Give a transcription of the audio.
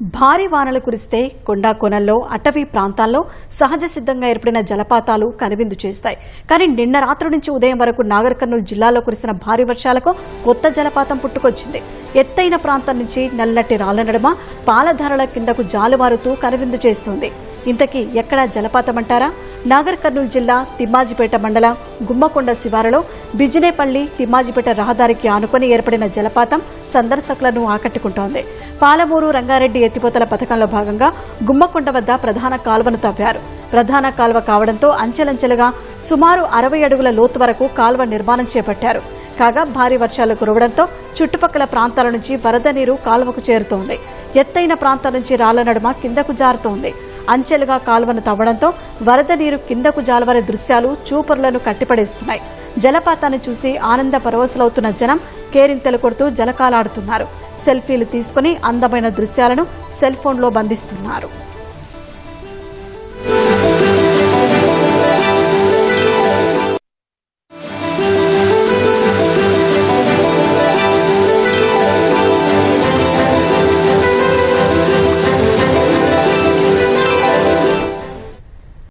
భారీ వానలు కురిస్తే కొండా కొనల్లో అటవీ ప్రాంతాల్లో సహజ సిద్ధంగా ఏర్పడిన జలపాతాలు కనువిందు చేస్తాయి. కానీ నిన్న రాత్రి నుంచి ఉదయం వరకు నాగర్ కర్నూలు జిల్లాలో కురిసిన భారీ వర్షాలకు కొత్త జలపాతం పుట్టుకొచ్చింది. ఎత్తైన ప్రాంతం నుంచి నల్లటి రాళ్ళ నడుమ పాలధారల కిందకు జాలువారుతూ కనువిందు చేస్తుంది. ఇంతకీ ఎక్కడా జలపాతం అంటారా నాగర్ కర్నూలు జిల్లా తిమ్మాజిపేట మండలం గుమ్మకొండ శివారులో బిజినేపల్లి తిమ్మాజిపేట రహదారికి ఆనుకొని ఏర్పడిన జలపాతం సందర్శకులను ఆకట్టుకుంటోంది. పాలమూరు రంగారెడ్డి ఎత్తిపోతల పథకంలో భాగంగా గుమ్మకొండ వద్ద ప్రధాన కాల్వను తవ్వారు. ప్రధాన కాల్వ కావడంతో అంచెలంచెలుగా సుమారు అరవై అడుగుల లోతు వరకు కాల్వ నిర్మాణం చేపట్టారు. కాగా భారీ వర్షాలు కురవడంతో చుట్టుపక్కల ప్రాంతాల నుంచి వరద నీరు కాల్వకు చేరుతోంది. ఎత్తైన ప్రాంతాల నుంచి రాళ్ళ నడుమ కిందకు జారుతోంది. అంచెలుగా కాలువను తవ్వడంతో వరద నీరు కిందకు జాలవరే దృశ్యాలు చూపరులను కట్టిపడేస్తున్నాయి. జలపాతాన్ని చూసి ఆనంద పరవశులవుతున్న జనం కేరింతలు కొడుతూ జలకాలాడుతున్నారు. సెల్ఫీలు తీసుకుని అందమైన దృశ్యాలను సెల్ ఫోన్లో బంధిస్తున్నారు.